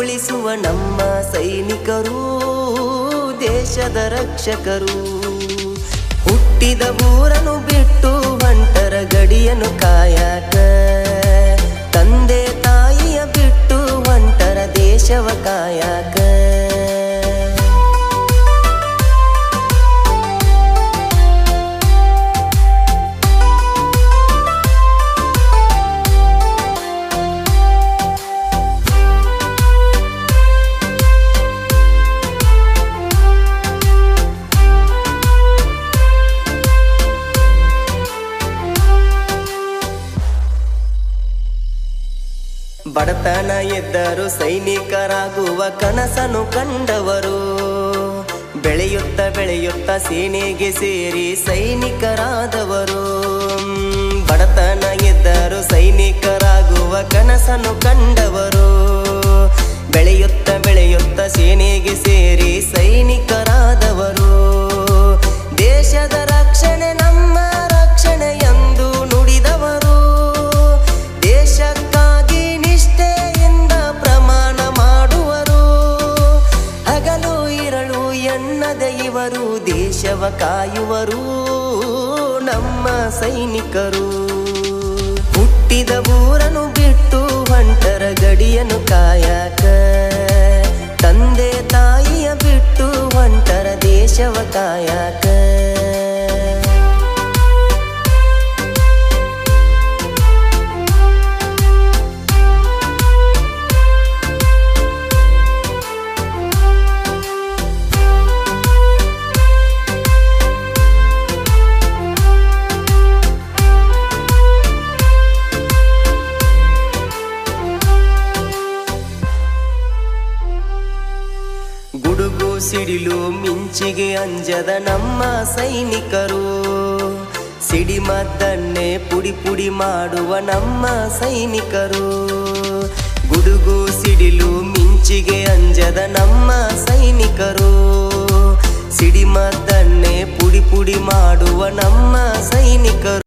ಉಳಿಸುವ ನಮ್ಮ ಸೈನಿಕರು, ದೇಶದ ರಕ್ಷಕರು. ಹುಟ್ಟಿದ ಊರನ್ನು ಬಿಟ್ಟು ಹೊಂಟರ ಗಡಿಯನ್ನು ಕಾಯಕ. ತಂದೆ ತಾಯಿಯ ಬಿಟ್ಟು ಹೊಂಟರ ದೇಶವ ಕಾಯಕ. ಬಡತನ ಎದ್ದರು ಸೈನಿಕರಾಗುವ ಕನಸನು ಕಂಡವರು. ಬೆಳೆಯುತ್ತ ಬೆಳೆಯುತ್ತ ಸೇನೆಗೆ ಸೇರಿ ಸೈನಿಕರಾದವರು. ಬಡತನ ಎದ್ದರು ಸೈನಿಕರಾಗುವ ಕನಸನು ಕಂಡವರು. ದೇಶವ ಕಾಯುವರು, ನಮ್ಮ ಸೈನಿಕರು. ಹುಟ್ಟಿದ ಊರನ್ನು ಬಿಟ್ಟು ಹೊಂಟರ ಗಡಿಯನ್ನು ಕಾಯಕ. ತಂದೆ ತಾಯಿಯ ಬಿಟ್ಟು ಹೊಂಟರ ದೇಶವ ಕಾಯಕ. ಸಿಡಿಲು ಮಿಂಚಿಗೆ ಅಂಜದ ನಮ್ಮ ಸೈನಿಕರು. ಸಿಡಿಮದ್ದನ್ನೇ ಪುಡಿ ಪುಡಿ ಮಾಡುವ ನಮ್ಮ ಸೈನಿಕರು. ಗುಡುಗು ಸಿಡಿಲು ಮಿಂಚಿಗೆ ಅಂಜದ ನಮ್ಮ ಸೈನಿಕರು. ಸಿಡಿಮದ್ದನ್ನೇ ಪುಡಿ ಪುಡಿ ಮಾಡುವ ನಮ್ಮ ಸೈನಿಕರು.